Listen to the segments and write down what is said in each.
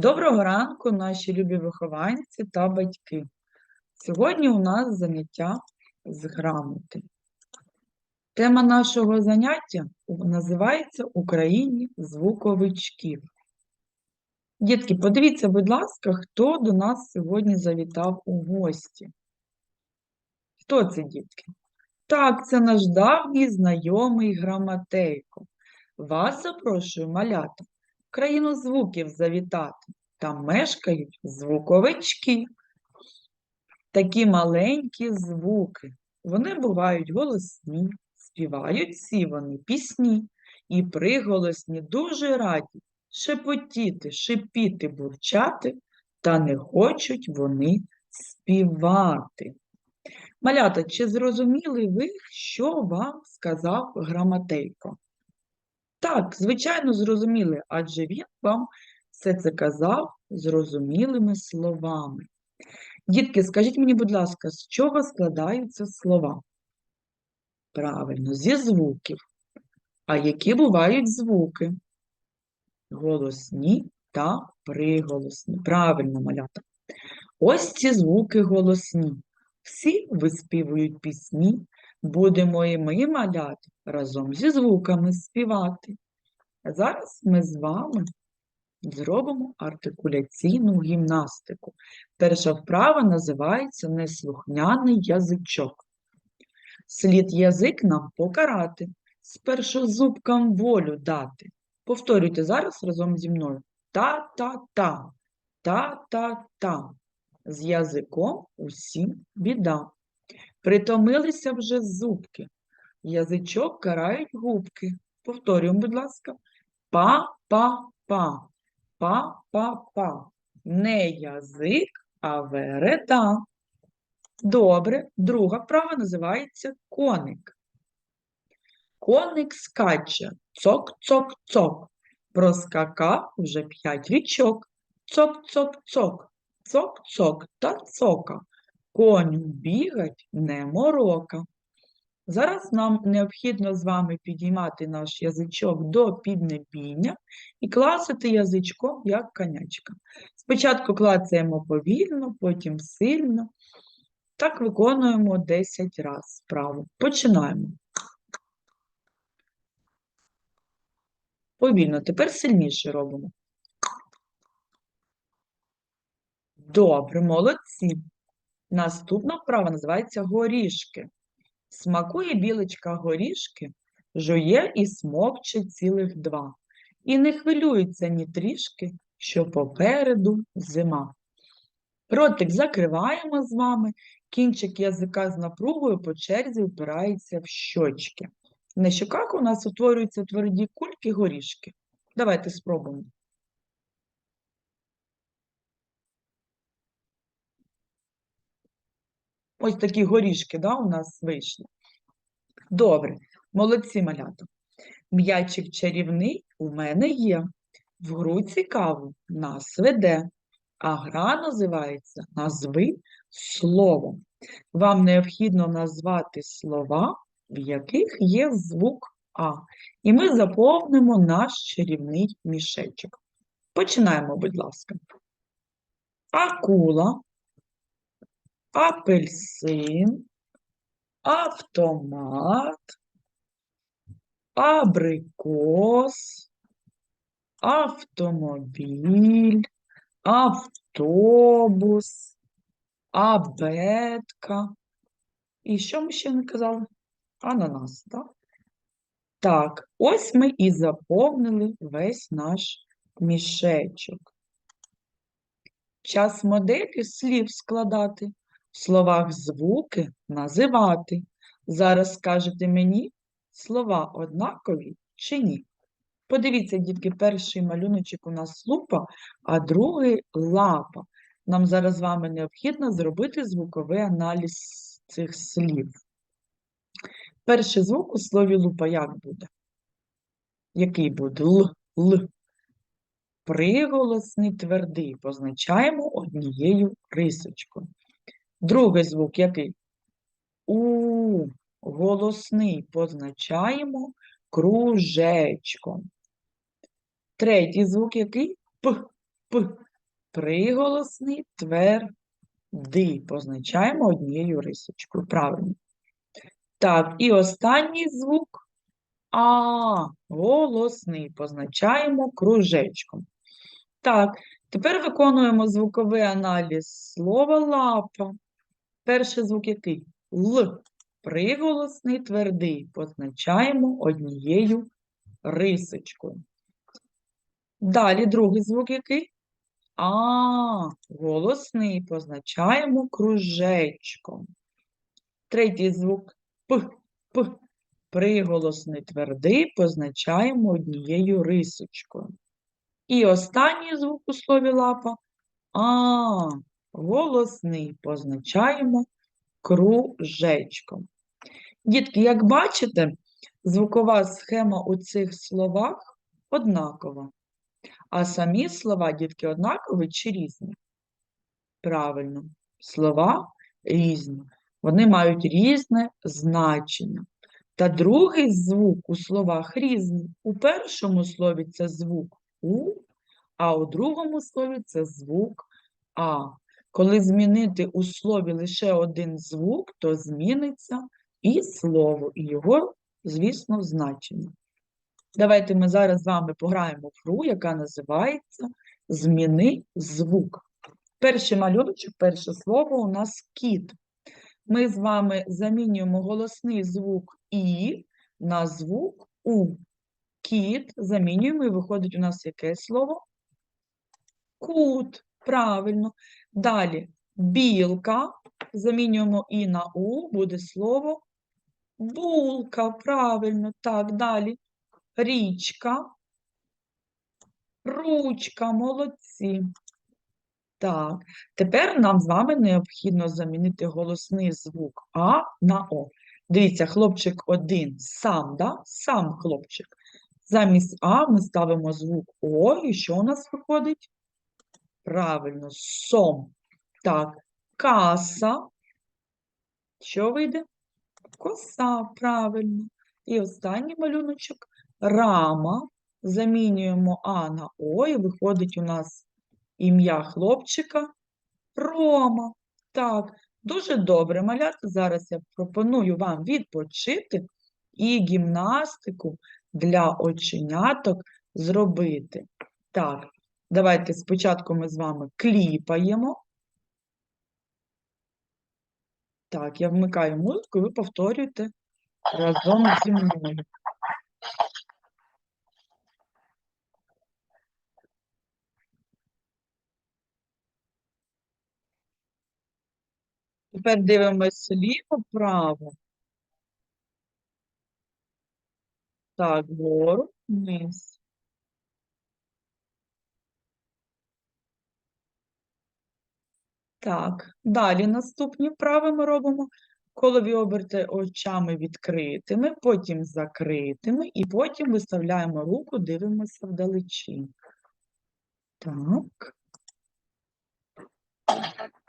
Доброго ранку, наші любі вихованці та батьки. Сьогодні у нас заняття з грамоти. Тема нашого заняття називається Україні звуковичків. Дітки, подивіться, будь ласка, хто до нас сьогодні завітав у гості. Хто це, дітки? Так, це наш давній знайомий Грамотейко. Вас запрошую, малята, країну звуків завітати. Там мешкають звуковички. Такі маленькі звуки. Вони бувають голосні, співають всі вони пісні і приголосні дуже раді шепотіти, шипіти, бурчати, та не хочуть вони співати. Малята, чи зрозуміли ви, що вам сказав Грамотейко? Так, звичайно, зрозуміли, адже він вам все це казав зрозумілими словами. Дітки, скажіть мені, будь ласка, з чого складаються слова? Правильно, зі звуків. А які бувають звуки? Голосні та приголосні. Правильно, малята. Ось ці звуки голосні. Всі виспівують пісні, будемо і ми, малята, разом зі звуками співати. Зараз ми з вами зробимо артикуляційну гімнастику. Перша вправа називається неслухняний язичок. Слід язик нам покарати, спершу зубкам волю дати. Повторюйте зараз разом зі мною. Та-та-та, та-та-та. З язиком усім біда. Притомилися вже зубки. Язичок карають губки. Повторюємо, будь ласка. Па-па-па. Па-па-па. Не язик, а вереда. Добре. Друга вправа називається коник. Коник скаче. Цок-цок-цок. Проскакав вже п'ять річок. Цок-цок-цок. Цок-цок та цока. Коню бігать не морока. Зараз нам необхідно з вами підіймати наш язичок до піднебіння і клацати язичком, як конячка. Спочатку клацаємо повільно, потім сильно. Так виконуємо 10 разів справу. Починаємо. Повільно, тепер сильніше робимо. Добре, молодці. Наступна вправа називається горішки. Смакує білочка горішки, жує і смокче цілих два. І не хвилюється ні трішки, що попереду зима. Ротик закриваємо з вами, кінчик язика з напругою по черзі впирається в щочки. На щоках у нас утворюються тверді кульки горішки. Давайте спробуємо. Ось такі горішки да, у нас вийшли. Добре, молодці малята. М'ячик чарівний у мене є. В гру цікаву нас веде, а гра називається Назви словом. Вам необхідно назвати слова, в яких є звук А. І ми заповнимо наш чарівний мішечок. Починаємо, будь ласка. Акула, апельсин, автомат, абрикос, автомобіль, автобус, абетка. І що ми ще не казали? Ананас, так? Так, ось ми і заповнили весь наш мішечок. Час моделі слів складати, в словах звуки називати. Зараз скажете мені, слова однакові чи ні? Подивіться, дітки, перший малюночок у нас лупа, а другий лапа. Нам зараз з вами необхідно зробити звуковий аналіз цих слів. Перший звук у слові лупа як буде? Який буде? Л, Л. Приголосний твердий позначаємо однією рисочкою. Другий звук який? У. Голосний позначаємо кружечком. Третій звук який? П. П. приголосний твердий. Позначаємо однією рисочкою. Правильно. Так, і останній звук А. Голосний. Позначаємо кружечком. Так, тепер виконуємо звуковий аналіз слова лапа. Перший звук який? Л. Приголосний твердий. Позначаємо однією рисочкою. Далі другий звук який? А, голосний позначаємо кружечком. Третій звук П, П. Приголосний твердий позначаємо однією рисочкою. І останній звук у слові лапа А, голосний позначаємо кружечком. Дітки, як бачите, звукова схема у цих словах однакова. А самі слова, дітки, однакові чи різні? Правильно, слова різні. Вони мають різне значення. Та другий звук у словах різний. У першому слові це звук У, а у другому слові це звук А. Коли змінити у слові лише один звук, то зміниться і слово, і його, звісно, значення. Давайте ми зараз з вами пограємо в гру, яка називається Зміни звук. Перший малюночок, перше слово у нас кіт. Ми з вами замінюємо голосний звук І на звук У. Кіт замінюємо, і виходить у нас яке слово? Кут. Правильно. Далі білка. Замінюємо І на У, буде слово булка. Правильно. Так, далі річка, ручка, молодці. Так, тепер нам з вами необхідно замінити голосний звук А на О. Дивіться, хлопчик один сам, да? сам хлопчик. Замість А ми ставимо звук О, і що у нас виходить? Правильно, сом. Так, каса. Що вийде? Коса, правильно. І останній малюночок рама. Замінюємо А на О, і виходить у нас ім'я хлопчика Рома. Так, дуже добре, малята. Зараз я пропоную вам відпочити і гімнастику для оченяток зробити. Так, давайте спочатку ми з вами кліпаємо. Так, я вмикаю музику, і ви повторюєте разом зі мною. Тепер дивимося ліво, право. Так, вгору, вниз. Так, далі наступні вправи ми робимо. Колові оберти очами відкритими, потім закритими, і потім виставляємо руку, дивимося вдалечінь. Так.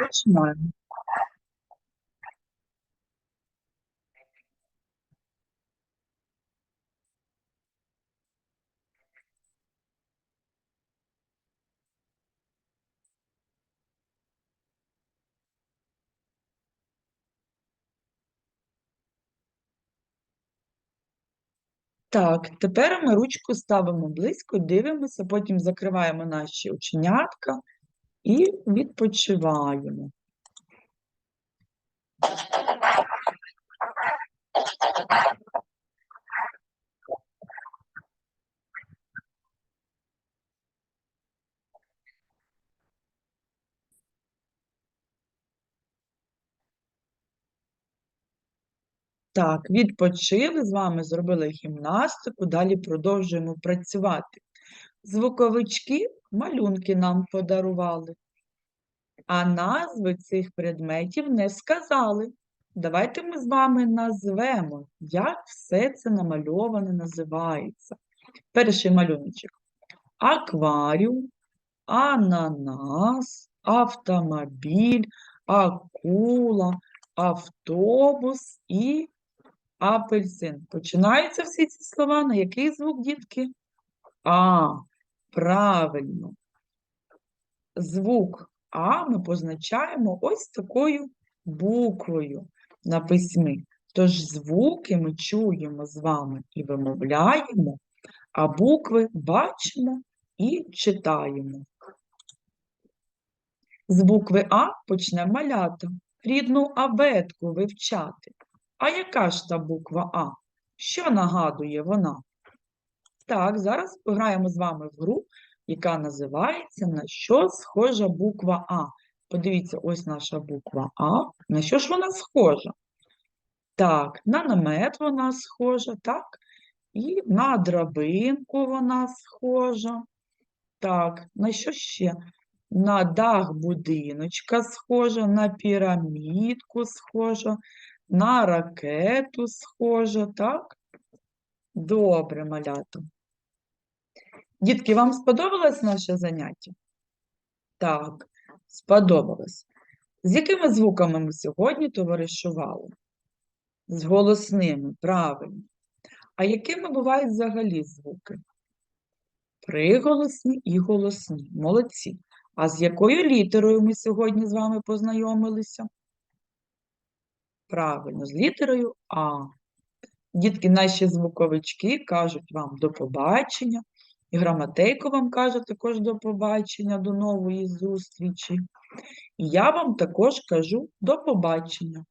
Починаємо. Так, тепер ми ручку ставимо близько, дивимося, потім закриваємо наші оченятка і відпочиваємо. Так, відпочили з вами, зробили гімнастику, далі продовжуємо працювати. Звуковички малюнки нам подарували, а назви цих предметів не сказали. Давайте ми з вами назвемо, як все це намальоване називається. Перший малюночок. Акваріум, ананас, автомобіль, акула, автобус і апельсин. Починаються всі ці слова на який звук, дітки? А, правильно. звук А ми позначаємо ось такою буквою на письмі. Тож звуки ми чуємо з вами і вимовляємо, а букви бачимо і читаємо. З букви А почне малята, рідну абетку вивчати. А яка ж та буква А? Що нагадує вона? Так, зараз пограємо з вами в гру, яка називається На що схожа буква А. Подивіться, ось наша буква А. На що ж вона схожа? Так, на намет вона схожа, так? І на драбинку вона схожа. Так, на що ще? На дах будиночка схожа, на пірамідку схожа, на ракету схожа, так? Добре, малята. Дітки, вам сподобалось наше заняття? Так, сподобалось. З якими звуками ми сьогодні товаришували? З голосними, правильно. А якими бувають взагалі звуки? Приголосні і голосні. Молодці. А з якою літерою ми сьогодні з вами познайомилися? Правильно, з літерою А. Дітки, наші звуковички кажуть вам до побачення. І граматейко вам каже також до побачення, до нової зустрічі. І я вам також кажу до побачення.